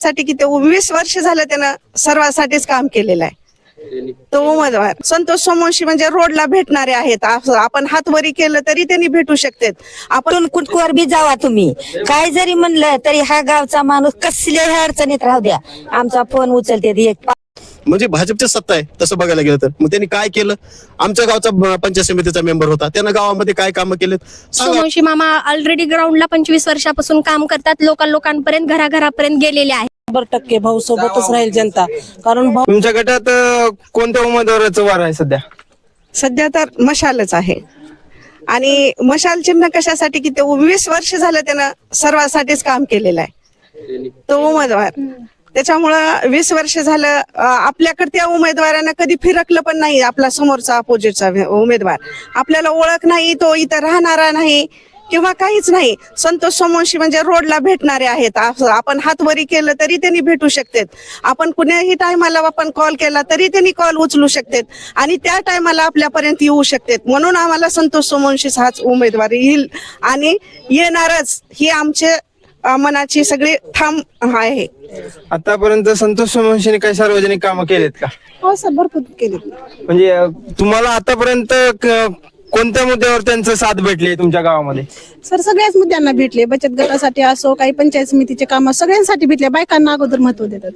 साठी की ते वीस वर्ष झालं त्यानं सर्वांसाठीच काम केलेलं आहे. तो उमेदवार. संतोष सोमवंशी म्हणजे रोडला भेटणारे आहेत. आपण हातवरी केलं तरी त्यांनी भेटू शकतात. आपण कुठवर बी जावा तुम्ही. काय जरी म्हणलं तरी हा गावचा माणूस कसल्याही अडचणीत राहू द्या. आमचा फोन उचलते ती एक म्हणजे भाजपची सत्ता आहे तसं बघायला गेलं तर. मग त्यांनी काय केलं? आमच्या गावचा पंचायत समितीचा मेंबर होता. त्यानं गावामध्ये काय कामं केलेत? सोमवंशी मामा ऑलरेडी ग्राउंडला पंचवीस वर्षापासून काम करतात. लोका लोकांपर्यंत घराघरापर्यंत गेलेले आहेत. शंभर टक्के भाऊ सोबतच राहील जनता. कारण भाऊ तुमच्या गटात अ, कोणत्या उमेदवाराचं वार आहे सध्या? सध्या तर मशालच आहे. आणि मशाल चिन्ह कशासाठी की ते वीस वर्ष झालं त्यानं सर्वांसाठीच काम केलेलं आहे. तो उमेदवार. त्याच्यामुळं वीस वर्ष झालं अं, आपल्याकडे त्या उमेदवारानं कधी फिरकलं पण नाही आपला समोरचा अपोजिटचा उमेदवार. आपल्याला ओळख नाही तो इथं राहणारा नाही. किंवा काहीच नाही. संतोष सोमवंशी म्हणजे रोडला भेटणारे आहेत. आपण हातवरी केलं तरी त्यांनी भेटू शकतात. आपण कुण्याही टायमाला आपण कॉल केला तरी त्यांनी कॉल उचलू शकतात. आणि त्या टायमाला आपल्यापर्यंत येऊ शकतात. म्हणून आम्हाला संतोष सोमवंशी हाच उमेदवार येईल. आणि येणारच ही आमचे मनाची सगळी ठाम आहे. आतापर्यंत संतोष सोमवंशीने काही सार्वजनिक कामं केलेत का? हो सर भरपूर केले म्हणजे तुम्हाला आतापर्यंत क- कोणत्या मुद्द्यावर त्यांचं साथ भेटली तुमच्या गावामध्ये? सर सगळ्याच मुद्द्यांना भेटले. बचत गटासाठी असो काही पंचायत समितीचे काम सगळ्यांसाठी भेटले. बायकांना अगोदर महत्त्व देतात.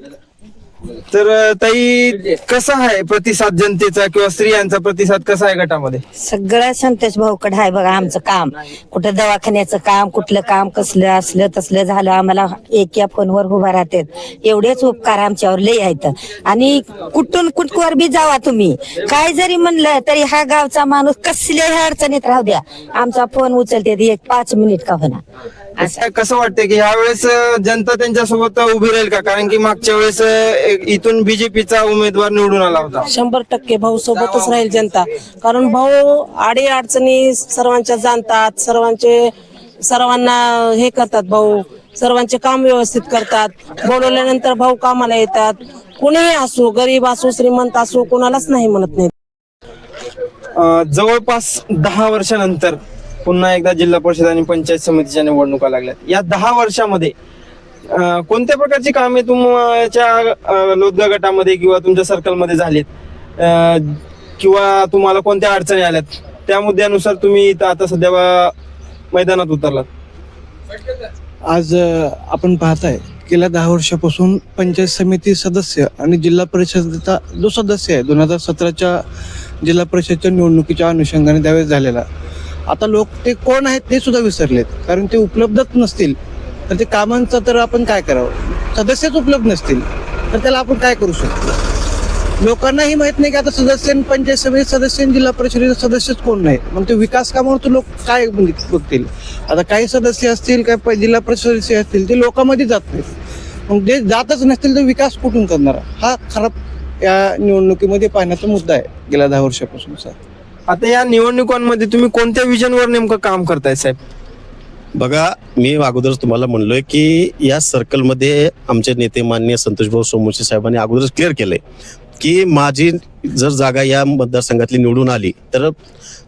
तर ताई कसा आहे प्रतिसाद जनतेचा किंवा स्त्रियांचा प्रतिसाद कसा आहे गटामध्ये? सगळं संतोष भाऊकडे आहे बघा आमचं काम. कुठं दवाखान्याचं काम कुठलं काम कसलं असलं तसलं झालं आम्हाला एक या फोनवर उभा राहतात. एवढेच उपकार आमच्यावर लय आहेत. आणि कुठून कुठवर बी जावा तुम्ही. काय जरी म्हणलं तरी हा गावचा माणूस कसल्याही अडचणीत राहू द्या. आमचा फोन उचलते एक पाच मिनिट का होणार कसं- कसं वाटतंय की ह्यावेळेस अ, जनता त्यांच्यासोबत उभी राहील का? कारण की मागच्या वेळेस एक- इथून बीजेपीचा उमेदवार निवडून आला होता. शंभर टक्के भाऊ सोबतच राहील जनता. कारण भाऊ आडी अडचणी सर्वांच्या जाणतात सर्वांचे सर्वांना हे करतात भाऊ. सर्वांचे काम व्यवस्थित करतात. बोलवल्यानंतर भाऊ कामाला येतात. कुणीही असो गरीब असो श्रीमंत असो कोणालाच नाही म्हणत नाही अ, जवळपास दहा वर्षानंतर पुन्हा एकदा जिल्हा परिषद आणि पंचायत समितीच्या निवडणुका लागल्यात. या दहा वर्षामध्ये कोणत्या प्रकारची कामे तुमच्या लोधगा गटामध्ये किंवा तुमच्या सर्कलमध्ये झालीत? किंवा तुम्हाला कोणत्या अडचणी आल्यात? त्या मुद्द्यानुसार तुम्ही इथं आता सध्या मैदानात उतरलात. आज आपण पाहताय गेल्या दहा वर्षापासून पंचायत समिती सदस्य आणि जिल्हा परिषदेचा जो सदस्य आहे दोन हजार सतराच्या जिल्हा परिषदच्या निवडणुकीच्या अनुषंगाने त्यावेळेस झालेला. आता लोक ते कोण आहेत ते सुद्धा विसरलेत कारण ते उपलब्धच नसतील. तर ते कामांचं तर आपण काय करावं? सदस्यच उपलब्ध नसतील. तर त्याला आपण काय करू शकतो? लोकांनाही माहीत नाही की आता सदस्य पंचायत समिती सदस्य जिल्हा परिषदेचे सदस्यच कोण नाही मग ते विकास कामावर तर लोक काय म्हणजे बघतील? आता काही सदस्य असतील काय जिल्हा परिषद सदस्य असतील ते लोकांमध्ये जात नाहीत. मग जे जातच नसतील तर विकास कुठून करणार? हा खराब या निवडणुकीमध्ये पाहण्याचा मुद्दा आहे गेल्या दहा वर्षापासूनचा आता या निवडणुकांमध्ये तुम्ही कोणत्या विजनवर नेमकं काम करताय साहेब? बघा मी अगोदरच तुम्हाला म्हणलोय की या सर्कलमध्ये आमचे नेते मान्य संतोषभाऊ सोमवंशी साहेबांनी अगोदरच क्लिअर केलंय की माझी जर जागा या मतदारसंघातली निवडून आली तर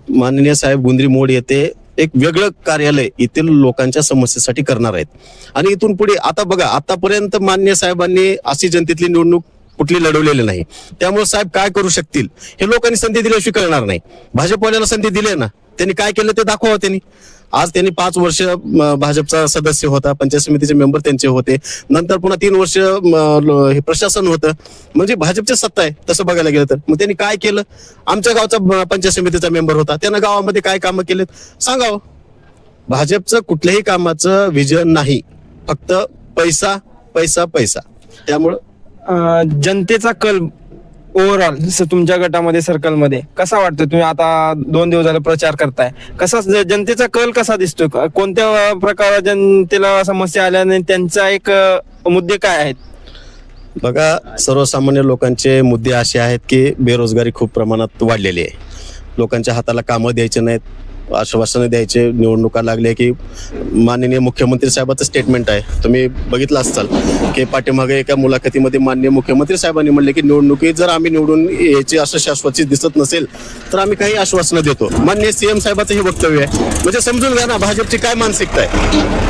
माननीय साहेब गुंद्री मोड येथे एक वेगळं कार्यालय येथील लोकांच्या समस्येसाठी करणार आहेत. आणि इथून पुढे आता बघा आतापर्यंत मान्य साहेबांनी अशी जनतेतली निवडणूक कुठली लढवलेली नाही. त्यामुळे साहेब काय करू शकतील? हे लोकांनी संधी दिल्याशिवाय कळणार नाही. भाजपवाल्याला संधी दिली ना त्यांनी काय केलं ते दाखवा त्यांनी. आज त्यांनी पाच वर्ष भाजपचा सदस्य होता पंचायत समितीचे मेंबर त्यांचे होते. नंतर पुन्हा तीन वर्ष हे प्रशासन होतं. म्हणजे भाजपची सत्ता आहे तसं बघायला गेलं तर. मग त्यांनी काय केलं? आमच्या गावचा पंचायत समितीचा मेंबर होता. त्यांना गावामध्ये काय कामं केलेत? सांगावं. भाजपचं कुठल्याही कामाचं विजन नाही. फक्त पैसा पैसा पैसा. त्यामुळं अं, जनतेचा कल ओव्हरऑल जसं तुमच्या गटामध्ये सर्कलमध्ये कसा वाटतो तुम्ही आता दोन दिवस झाले प्रचार करताय. कसा ज- जनतेचा कल कसा दिसतो क- कोणत्या प्रकार जनतेला समस्या आल्याने त्यांचा एक अं, मुद्दे काय आहेत? बघा सर्वसामान्य लोकांचे मुद्दे असे आहेत की बेरोजगारी खूप प्रमाणात वाढलेली आहे. लोकांच्या हाताला कामं द्यायचे नाहीत. आश्वासनं द्यायचे निवडणुका लागल्या की माननीय मुख्यमंत्री साहेबाचं स्टेटमेंट आहे. तुम्ही बघितलं असाल की पाठीमागे एका मुलाखतीमध्ये माननीय मुख्यमंत्री साहेबांनी म्हणले की निवडणुकीत जर आम्ही निवडून यायची असं शाश्वती दिसत नसेल तर आम्ही काही आश्वासनं देतो. माननीय सीएम साहेबाचं हे वक्तव्य आहे. म्हणजे समजून घ्या ना भाजपची काय मानसिकता आहे?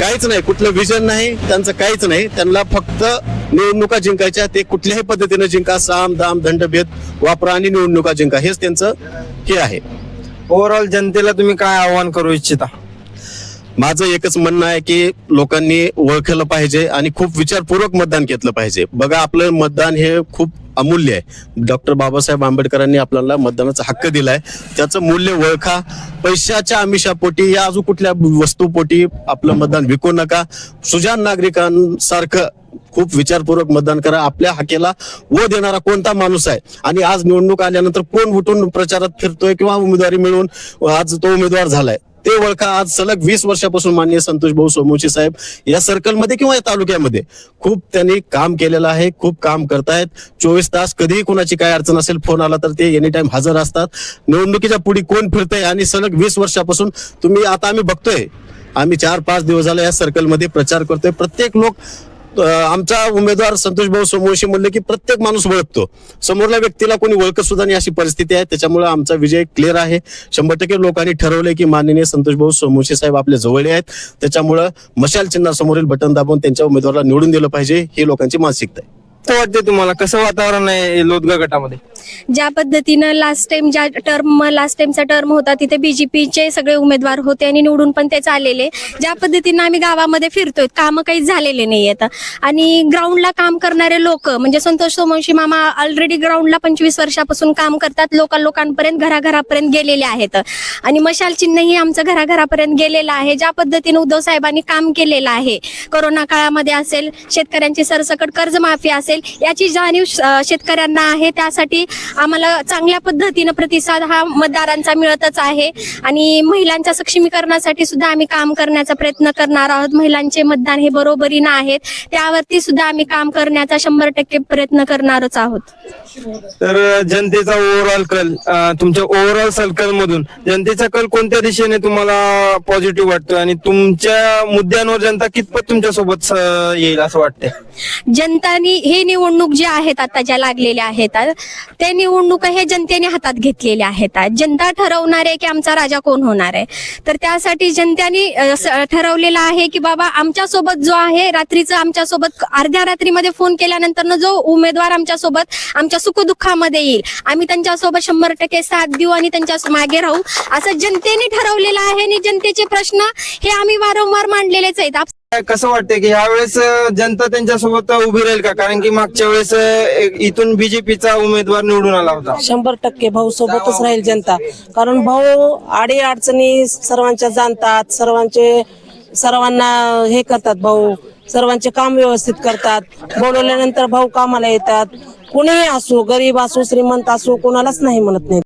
काहीच नाही कुठलं विजन नाही त्यांचं काहीच नाही. त्यांना फक्त निवडणुका जिंकायच्या ते कुठल्याही पद्धतीनं जिंका साम दाम दंडभेद वापरा आणि निवडणुका जिंका. हेच त्यांचं हे आहे. ओव्हरऑल जनतेला तुम्ही काय आव्हान करू इच्छिता? माझं एकच म्हणणं आहे की लोकांनी ओळखलं पाहिजे आणि खूप विचारपूर्वक मतदान घेतलं पाहिजे. बघा आपलं मतदान हे खूप अमूल्य आहे. डॉक्टर बाबासाहेब आंबेडकरांनी आपल्याला मतदानाचा हक्क दिलाय. त्याचं मूल्य ओळखा. पैशाच्या आमिषापोटी या अजून कुठल्या वस्तूपोटी आपलं मतदान विकू नका. सुजान नागरिकांसारखं खूप विचारपूर्वक मतदान करा. आपल्या हकेला व देणारा कोणता माणूस आहे? आणि आज निवडणूक आल्यानंतर कोण उठून प्रचारात फिरतोय किंवा उमेदवारी मिळवून आज तो उमेदवार झालाय? ते ओळखा आज सलग वीस वर्षापासून माननीय संतोष भाऊ सोमवंशी साहेब या सर्कलमध्ये किंवा या तालुक्यामध्ये खूप त्यांनी काम केलेलं आहे खूप काम करतायत. चोवीस तास कधीही कोणाची काय अडचण असेल फोन आला तर ते एनी टाइम हजर असतात. निवडणुकीच्या पुढे कोण फिरतंय आणि सलग वीस वर्षापासून तुम्ही आता आम्ही बघतोय. आम्ही चार पाच दिवस झाले या सर्कलमध्ये प्रचार करतोय. प्रत्येक लोक आमचा उमेदवार संतोष भाऊ सोमवंशी म्हणले की प्रत्येक माणूस ओळखतो. समोरल्या व्यक्तीला कोणी ओळखत सुद्धा नाही अशी परिस्थिती आहे. त्याच्यामुळे आमचा विजय क्लिअर आहे. शंभर टक्के लोकांनी ठरवले की माननीय संतोष भाऊ सोमवंशी साहेब आपले जवळ आहेत. त्याच्यामुळं मशाल चिन्हासमोरील बटन दाबून त्यांच्या उमेदवाराला निवडून दिलं पाहिजे ही लोकांची मानसिकता आहे. कसं वाटते तुम्हाला? कसं वातावरण आहे लोदगा गटामध्ये? ज्या पद्धतीनं लास्ट टाइम ज्या टर्म लास्ट टाइमचा टर्म होता तिथे बीजेपीचे सगळे उमेदवार होते आणि निवडून पण ते आलेले ज्या पद्धतीनं आम्ही गावामध्ये फिरतोय कामं काहीच झालेले नाही आहेत. आणि ग्राउंडला काम करणारे लोक म्हणजे संतोष सोमवंशी मामा ऑलरेडी ग्राउंडला पंचवीस वर्षापासून काम करतात लोक लोकांपर्यंत घराघरापर्यंत गेलेले आहेत. आणि मशाल चिन्हही आमचं घराघरापर्यंत गेलेलं आहे. ज्या पद्धतीने उद्धव साहेबांनी काम केलेलं आहे कोरोना काळामध्ये असेल शेतकऱ्यांची सरसकट कर्जमाफी असेल याची जाणीव शेतकऱ्यांना आहे. त्यासाठी आम्हाला चांगल्या पद्धतीनं प्रतिसाद हा मतदारांचा मिळतच आहे. आणि महिलांच्या सक्षमीकरणासाठी सुद्धा आम्ही काम करण्याचा प्रयत्न करणार आहोत. महिलांचे मतदान हे बरोबरीनं आहेत. त्यावरती सुद्धा आम्ही काम करण्याचा शंभर टक्के प्रयत्न करणारच आहोत. तर जनतेचा ओव्हरऑल कल तुमच्या ओव्हरऑल सर्कल मधून जनतेचा कल कोणत्या दिशेने तुम्हाला पॉझिटिव्ह वाटतो आणि तुमच्या मुद्द्यांवर जनता कितपत तुमच्यासोबत येईल असं वाटतंय? जनतानी हे निवडणूक जे आहेत आता ज्या लागलेल्या आहेत ते निवडणूक हे जनतेने हातात घेतलेल्या आहेत. जनता ठरवणार आहे की आमचा राजा कोण होणार आहे. तर त्यासाठी जनतेने ठरवलेलं आहे की बाबा आमच्यासोबत जो आहे रात्रीचं आमच्यासोबत अर्ध्या रात्रीमध्ये फोन केल्यानंतर जो उमेदवार आमच्यासोबत आमच्या सुखदुःखामध्ये येईल. आम्ही त्यांच्यासोबत शंभर टक्के साथ देऊ आणि त्यांच्या मागे राहू. असं जनतेने ठरवलेलं आहे आणि जनतेचे प्रश्न हे आम्ही वारंवार मांडलेलेच आहेत. कसं वाटतंय की यावेळेस जनता त्यांच्यासोबत उभी राहील का? कारण की मागच्या वेळेस इथून बीजेपीचा उमेदवार निवडून आला होता. शंभर टक्के भाऊ सोबतच राहील जनता. कारण भाऊ आडे अडचणी सर्वांच्या जाणतात सर्वांचे सर्वांना हे करतात भाऊ. सर्वांचे काम व्यवस्थित करतात. बोलवल्यानंतर भाऊ कामाला येतात. कुणीही असो गरीब असो श्रीमंत असो कोणालाच नाही म्हणत नाही